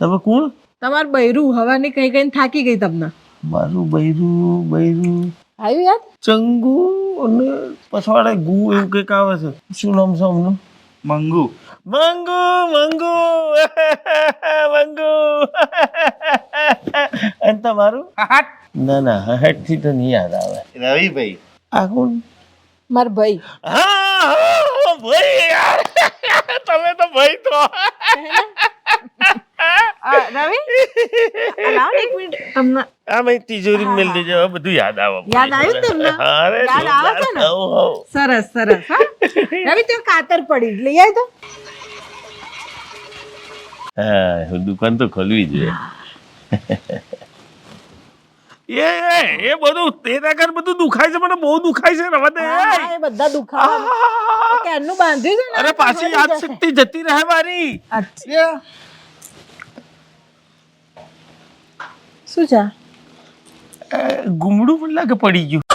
તમે કોણ? તમાર બૈરું હવાની કઈ કઈ થાકી ગઈ તમને. મારું બૈરું બૈરું. આવ્યું યાદ? ચંગુ અને પછવાડે ગુ એવું કંઈક આવે છે. શું નામ છે અમનું મંગુ. મંગુ મંગુ. મંગુ. અને તમારું? ના ના હેઠથી તો નહીં યાદ આવે. રવિભાઈ. આ કોણ? માર ભાઈ. હા ભાઈ યાર. તમે તો ભાઈ તો. એક મિનિટ તમને આ મેં તિજોરી મેલ દેજો. બધું યાદ આવે યાદ આવ્યું તમને? અરે યાદ આવે છે ને? સરસ સરસ હા. રવિ તો કાતર પડી. લઈ આવી તો. હા દુકાન તો ખોલવી જોઈએ. એ એ, એ બધું તેના કર બધું દુખાય છે મને બહુ દુખાય છે રવા દે. એ બધા દુખાવા. કેનું બાંધ્યું છે અરે પાછી યાદ શક્તિ જતી રહે મારી. અચ્છા. શું છે ગુમડું પણ લાગે પડી ગયું.